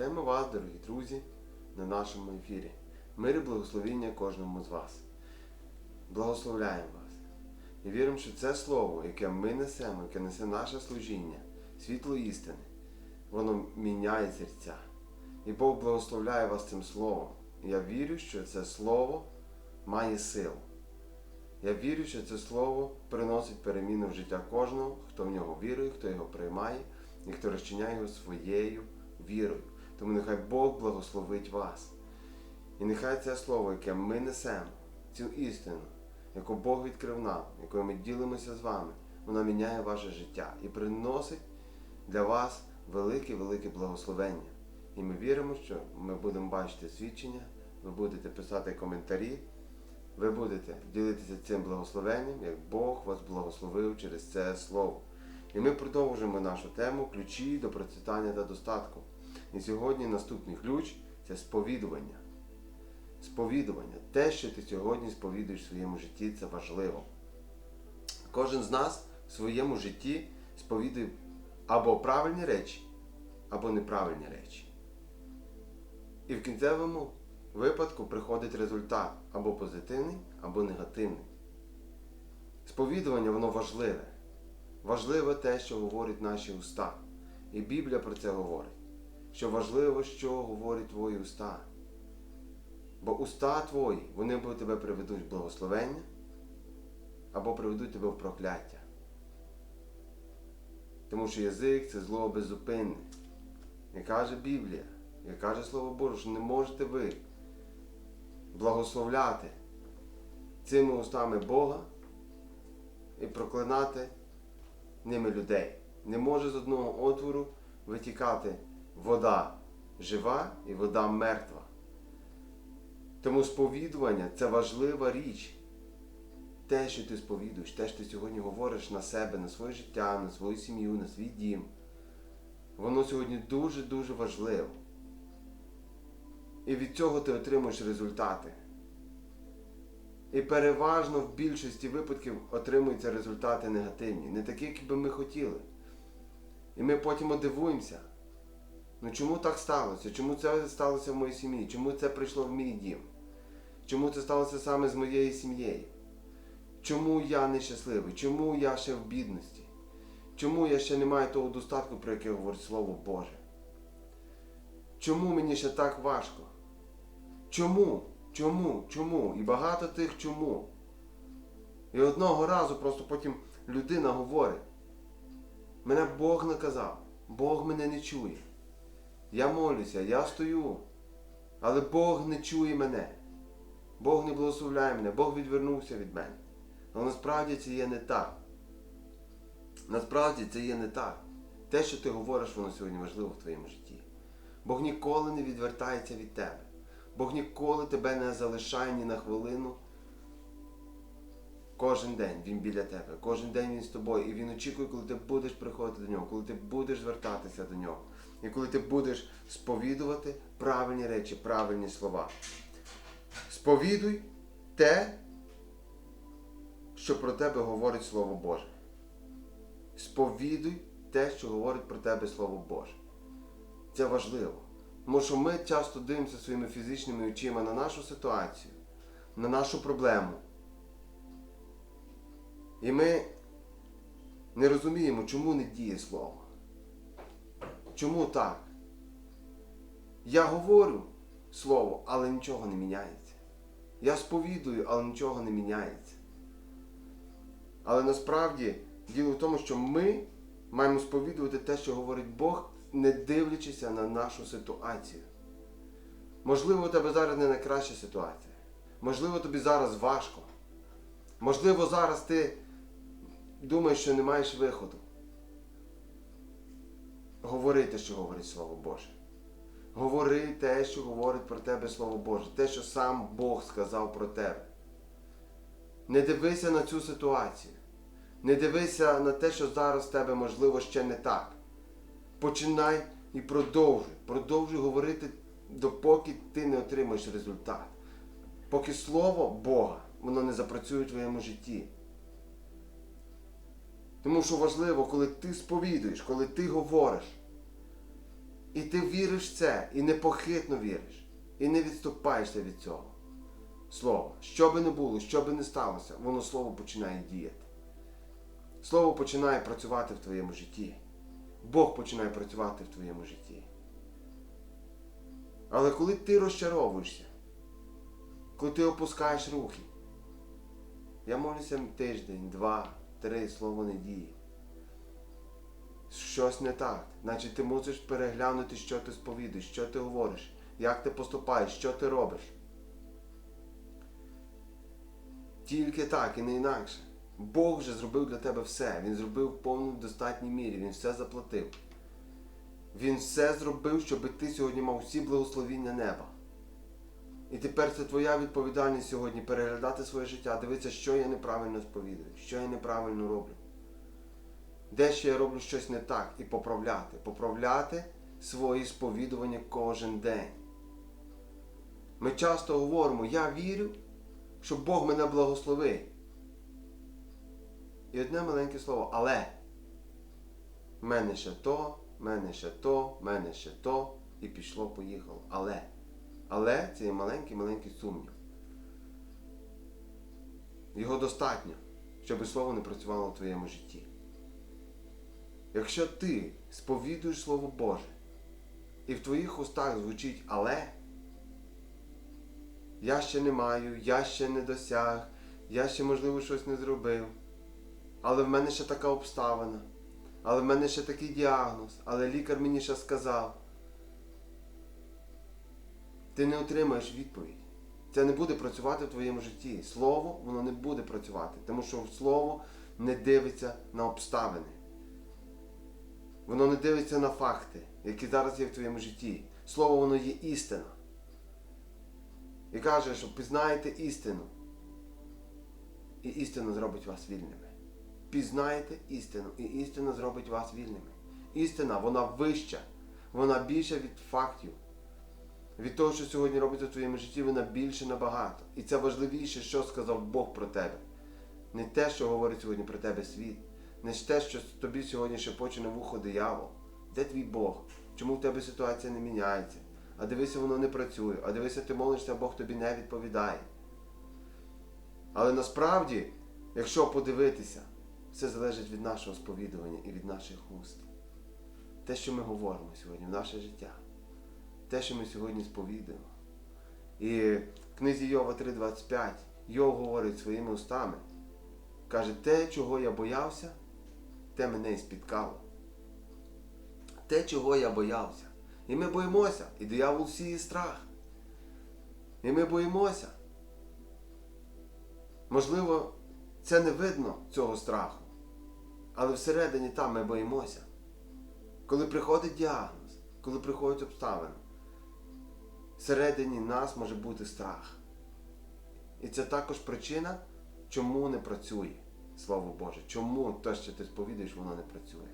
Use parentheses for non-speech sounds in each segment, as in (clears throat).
Вітаємо вас, дорогі друзі, на нашому ефірі. Мир і благословіння кожному з вас. Благословляємо вас. І віримо, що це слово, яке ми несемо, яке несе наше служіння, світло істини, воно міняє серця. І Бог благословляє вас цим словом. Я вірю, що це слово має силу. Я вірю, що це слово приносить переміну в життя кожного, хто в нього вірує, хто його приймає і хто розчиняє його своєю вірою. Тому нехай Бог благословить вас. І нехай це слово, яке ми несемо, цю істину, яку Бог відкрив нам, якою ми ділимося з вами, вона міняє ваше життя і приносить для вас велике-велике благословення. І ми віримо, що ми будемо бачити свідчення, ви будете писати коментарі, ви будете ділитися цим благословенням, як Бог вас благословив через це слово. І ми продовжуємо нашу тему ключі до процвітання та достатку. І сьогодні наступний ключ це сповідування. Сповідування. Те, що ти сьогодні сповідуєш в своєму житті, це важливо. Кожен з нас в своєму житті сповідує або правильні речі, або неправильні речі. І в кінцевому випадку приходить результат або позитивний, або негативний. Сповідування воно важливе. Важливе те, що говорять наші уста. І Біблія про це говорить. Що важливо, що говорять твої уста. Бо уста твої, вони або тебе приведуть в благословення, або приведуть тебе в прокляття. Тому що язик це зло беззупинне. І каже Біблія, і каже Слово Боже, що не можете ви благословляти цими устами Бога і проклинати ними людей. Не може з одного отвору витікати вода жива і вода мертва. Тому сповідування це важлива річ. Те, що ти сповідуєш, те, що ти сьогодні говориш на себе, на своє життя, на свою сім'ю, на свій дім, воно сьогодні дуже-дуже важливо. І від цього ти отримуєш результати. І переважно в більшості випадків отримуються результати негативні, не такі, які би ми хотіли. І ми потім дивуємося. Ну чому так сталося? Чому це сталося в моїй сім'ї? Чому це прийшло в мій дім? Чому це сталося саме з моєю сім'єю? Чому я нещасливий? Чому я ще в бідності? Чому я ще не маю того достатку, про яке говорить Слово Боже? Чому мені ще так важко? Чому? Чому? Чому? І багато тих чому. І одного разу просто потім людина говорить, мене Бог наказав, Бог мене не чує. Я молюся, я стою, але Бог не чує мене. Бог не благословляє мене, Бог відвернувся від мене. Але насправді це є не так. Насправді це є не так. Те, що ти говориш, воно сьогодні важливо в твоєму житті. Бог ніколи не відвертається від тебе. Бог ніколи тебе не залишає ні на хвилину. Кожен день Він біля тебе, кожен день Він з тобою. І Він очікує, коли ти будеш приходити до нього, коли ти будеш звертатися до нього. І коли ти будеш сповідувати правильні речі, правильні слова. Сповідуй те, що про тебе говорить Слово Боже. Сповідуй те, що говорить про тебе Слово Боже. Це важливо. Тому що ми часто дивимося своїми фізичними очима на нашу ситуацію, на нашу проблему. І ми не розуміємо, чому не діє слово. Чому так? Я говорю слово, але нічого не міняється. Я сповідую, але нічого не міняється. Але насправді діло в тому, що ми маємо сповідувати те, що говорить Бог, не дивлячися на нашу ситуацію. Можливо, у тебе зараз не найкраща ситуація. Можливо, тобі зараз важко. Можливо, зараз ти думаєш, що не маєш виходу. Говори те, що говорить Слово Боже. Говори те, що говорить про тебе Слово Боже, те, що сам Бог сказав про тебе. Не дивися на цю ситуацію. Не дивися на те, що зараз в тебе можливо ще не так. Починай і продовжуй. Продовжуй говорити, допоки ти не отримаєш результат. Поки Слово Бога воно не запрацює в твоєму житті. Тому що важливо, коли ти сповідуєш, коли ти говориш, І ти віриш в це, і непохитно віриш, і не відступаєшся від цього. Слово, що би не було, що би не сталося, воно слово починає діяти. Слово починає працювати в твоєму житті. Бог починає працювати в твоєму житті. Але коли ти розчаровуєшся, коли ти опускаєш руки, я молюся тиждень, два, три, слово не діє. Щось не так. Значить, ти мусиш переглянути, що ти сповідуєш, що ти говориш, як ти поступаєш, що ти робиш. Тільки так і не інакше. Бог вже зробив для тебе все. Він зробив в повній достатній мірі, він все заплатив. Він все зробив, щоб ти сьогодні мав всі благословіння неба. І тепер це твоя відповідальність сьогодні переглядати своє життя, дивитися, що я неправильно сповідую, що я неправильно роблю. Де ще я роблю щось не так і поправляти. Поправляти свої сповідування кожен день. Ми часто говоримо, я вірю, що Бог мене благословить. І одне маленьке слово, але. Мене ще то, в мене ще то, в мене ще то, і пішло, поїхало. Але. Але це є маленький-маленький сумнів. Його достатньо, щоб слово не працювало в твоєму житті. Якщо ти сповідуєш Слово Боже, і в твоїх устах звучить але, я ще не маю, я ще не досяг, я ще, можливо, щось не зробив, але в мене ще така обставина, але в мене ще такий діагноз, але лікар мені ще сказав. Ти не отримаєш відповідь. Це не буде працювати в твоєму житті. Слово, воно не буде працювати, тому що слово не дивиться на обставини. Воно не дивиться на факти, які зараз є в твоєму житті. Слово воно є істина. І каже, що пізнаєте істину. І істина зробить вас вільними. Пізнаєте істину, і істина зробить вас вільними. Істина, вона вища, вона більша від фактів. Від того, що сьогодні робиться в твоєму житті, вона більше набагато. І це важливіше, що сказав Бог про тебе. Не те, що говорить сьогодні про тебе світ. Не те, що тобі сьогодні шепоче на вухо диявол. Де твій Бог? Чому в тебе ситуація не міняється? А дивися, воно не працює. А дивися, ти молишся, а Бог тобі не відповідає. Але насправді, якщо подивитися, все залежить від нашого сповідування і від наших уст. Те, що ми говоримо сьогодні в наше життя. Те, що ми сьогодні сповідуємо. І в книзі Йова 3.25 Йов говорить своїми устами. Каже, те, чого я боявся, те мене і спіткало. Те, чого я боявся. І ми боїмося. І диявол сіє страх. І ми боїмося. Можливо, це не видно цього страху. Але всередині там ми боїмося. Коли приходить діагноз, коли приходять обставини, всередині нас може бути страх. І це також причина, чому не працює, Слово Боже. Чому те, що ти сповідуєш, воно не працює.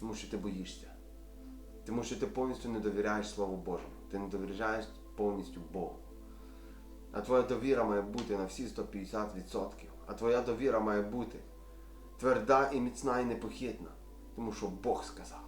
Тому що ти боїшся. Тому що ти повністю не довіряєш Слову Божому. Ти не довіряєш повністю Богу. А твоя довіра має бути на всі 150%. А твоя довіра має бути тверда і міцна і непохитна. Тому що Бог сказав.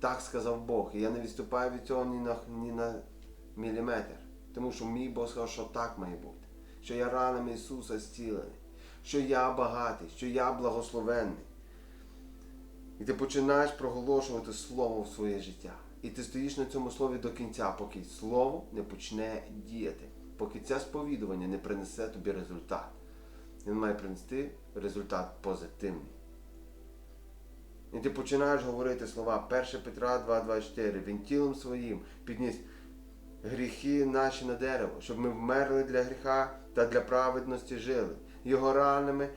Так сказав Бог. І я не відступаю від цього ні на, ні на міліметр. Тому що мій Бог сказав, що так має бути. Що я ранами Ісуса зцілений, що я багатий, що я благословенний. І ти починаєш проголошувати Слово в своє життя. І ти стоїш на цьому слові до кінця, поки Слово не почне діяти, поки це сповідування не принесе тобі результат. Він має принести результат позитивний. І ти починаєш говорити слова 1 Петра 2,24. Він тілом своїм підніс гріхи наші на дерево, щоб ми вмерли для гріха та для праведності жили. Його ранами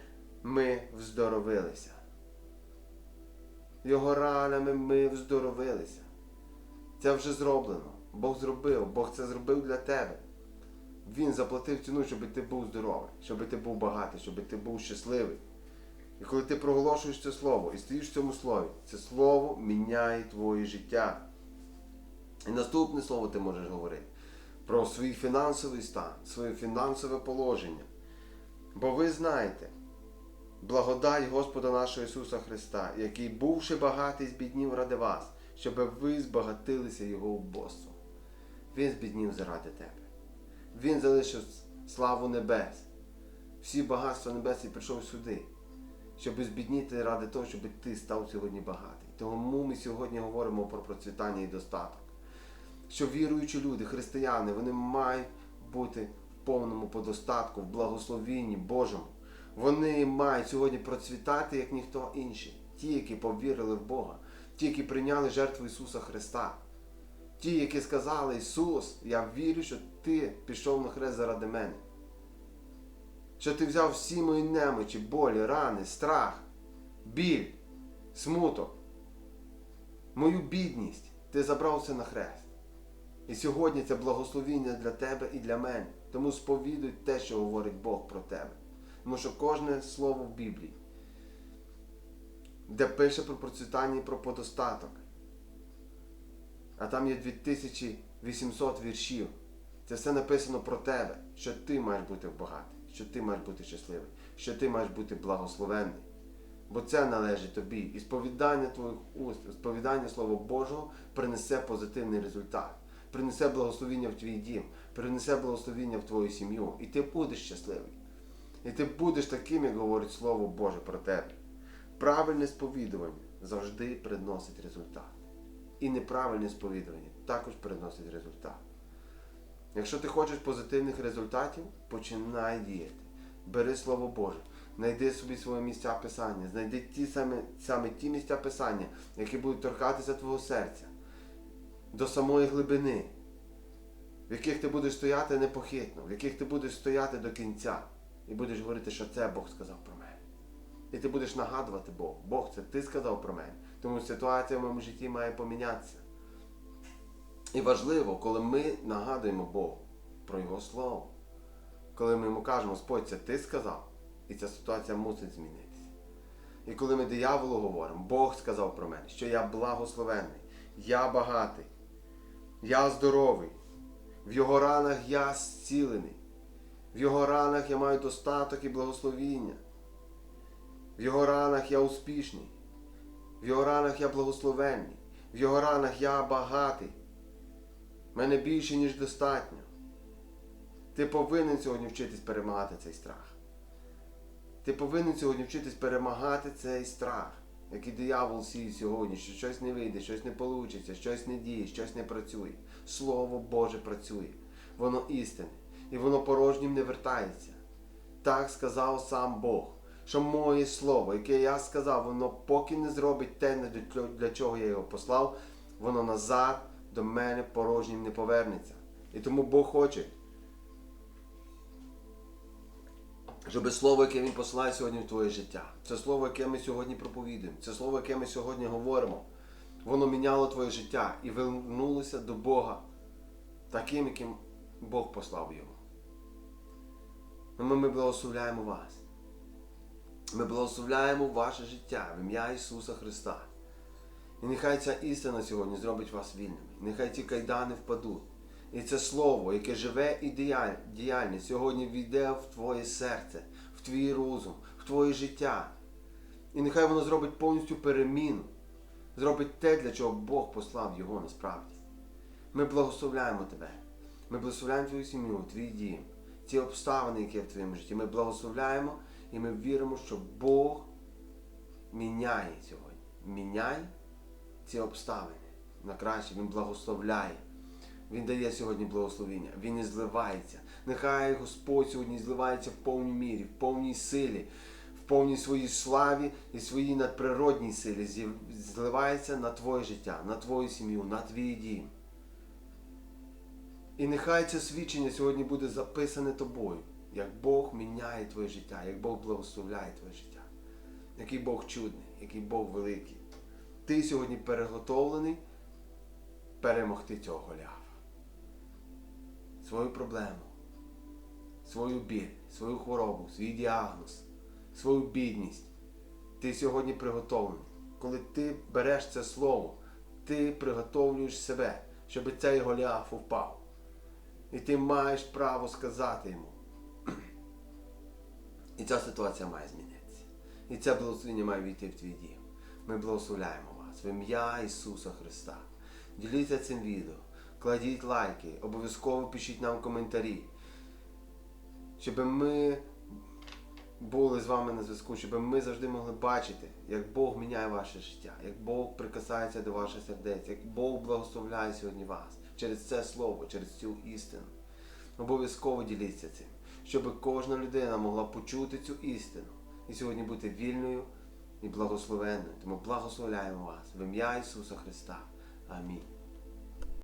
ми вздоровилися. Його ранами ми вздоровилися. Це вже зроблено. Бог зробив, Бог це зробив для тебе. Він заплатив ціну, щоб ти був здоровий, щоб ти був багатий, щоб ти був щасливий. І коли ти проголошуєш це слово і стоїш в цьому слові, це слово міняє твоє життя. І наступне слово ти можеш говорити про свій фінансовий стан, своє фінансове положення. Бо ви знаєте, благодать Господа нашого Ісуса Христа, який, бувши багатий, збіднів ради вас, щоб ви збагатилися його убоством. Він збіднів заради тебе. Він залишив славу небес, всі багатства небес і прийшов сюди, щоб збідніти ради того, щоб ти став сьогодні багатий. Тому ми сьогодні говоримо про процвітання і достаток. Що віруючі люди, християни, вони мають бути в повному подостатку, в благословінні Божому. Вони мають сьогодні процвітати, як ніхто інший. Ті, які повірили в Бога, ті, які прийняли жертву Ісуса Христа. Ті, які сказали, Ісус, я вірю, що Ти пішов на хрест заради мене. Що ти взяв всі мої немочі, болі, рани, страх, біль, смуток, мою бідність. Ти забрав все на хрест. І сьогодні це благословіння для тебе і для мене. Тому сповідуй те, що говорить Бог про тебе. Тому що кожне слово в Біблії, де пише про процвітання і про подостаток, а там є 2800 віршів. Це все написано про тебе, що ти маєш бути багатий, що ти маєш бути щасливий, що ти маєш бути благословенний. Бо це належить тобі. І сповідання твоїх уст, сповідання Слова Божого принесе позитивний результат, принесе благословіння в твій дім, принесе благословіння в твою сім'ю. І ти будеш щасливий. І ти будеш таким, як говорить Слово Боже про тебе. Правильне сповідування завжди приносить результат. І неправильне сповідування також приносить результат. Якщо ти хочеш позитивних результатів, починай діяти. Бери Слово Боже, знайди собі свої місця писання, знайди ті саме, саме ті місця писання, які будуть торкатися твого серця до самої глибини, в яких ти будеш стояти непохитно, в яких ти будеш стояти до кінця і будеш говорити, що це Бог сказав про мене. І ти будеш нагадувати Богу, Бог, це ти сказав про мене. Тому ситуація в моєму житті має помінятися. І важливо, коли ми нагадуємо Богу про Його Слово. Коли ми йому кажемо, Господь, це ти сказав, і ця ситуація мусить змінитися. І коли ми дияволу говоримо, Бог сказав про мене, що я благословенний, я багатий, я здоровий, в його ранах я зцілений, в його ранах я маю достаток і благословіння, в його ранах я успішний, в його ранах я благословенний, в його ранах я багатий. Мене більше, ніж достатньо. Ти повинен сьогодні вчитись перемагати цей страх. Ти повинен сьогодні вчитись перемагати цей страх, який диявол сіє сьогодні, що щось не вийде, щось не вийде, щось не діє, щось не працює. Слово Боже працює. Воно істинне. І воно порожнім не вертається. Так сказав сам Бог, що моє слово, яке я сказав, воно поки не зробить те, для чого я його послав, воно назад до мене порожнім не повернеться. І тому Бог хоче, щоб слово, яке Він посилає сьогодні в твоє життя, це слово, яке ми сьогодні проповідуємо, це слово, яке ми сьогодні говоримо, воно міняло твоє життя і вернулося до Бога таким, яким Бог послав його. Тому ми благословляємо вас. Ми благословляємо ваше життя в ім'я Ісуса Христа. І нехай ця істина сьогодні зробить вас вільними. Нехай ці кайдани впадуть. І це слово, яке живе і діяльне, сьогодні війде в твоє серце, в твій розум, в твоє життя. І нехай воно зробить повністю переміну, зробить те, для чого Бог послав його насправді. Ми благословляємо тебе. Ми благословляємо твою сім'ю, твій дім, ці обставини, які є в твоєму житті. Ми благословляємо і ми віримо, що Бог міняє сьогодні. Міняє ці обставини на краще. Він благословляє. Він дає сьогодні благословіння. Він і зливається. Нехай Господь сьогодні зливається в повній мірі, в повній силі, в повній своїй славі і своїй надприродній силі. Зливається на твоє життя, на твою сім'ю, на твій дім. І нехай це свідчення сьогодні буде записане тобою, як Бог міняє твоє життя, як Бог благословляє твоє життя. Який Бог чудний, який Бог великий. Ти сьогодні переготовлений перемогти цього Голіафа. Свою проблему, свою біль, свою хворобу, свій діагноз, свою бідність. Ти сьогодні приготовлений. Коли ти береш це слово, ти приготовлюєш себе, щоб цей Голіаф впав. І ти маєш право сказати йому. (clears throat) І ця ситуація має змінитися. І це благословення має війти в твій дім. Ми благословляємо вас. в ім'я Ісуса Христа. Діліться цим відео, кладіть лайки, обов'язково пишіть нам коментарі, щоб ми були з вами на зв'язку, щоб ми завжди могли бачити, як Бог міняє ваше життя, як Бог прикасається до ваших сердець, як Бог благословляє сьогодні вас через це слово, через цю істину. Обов'язково діліться цим, щоб кожна людина могла почути цю істину і сьогодні бути вільною і благословенною. Тому благословляємо вас в ім'я Ісуса Христа. Амінь.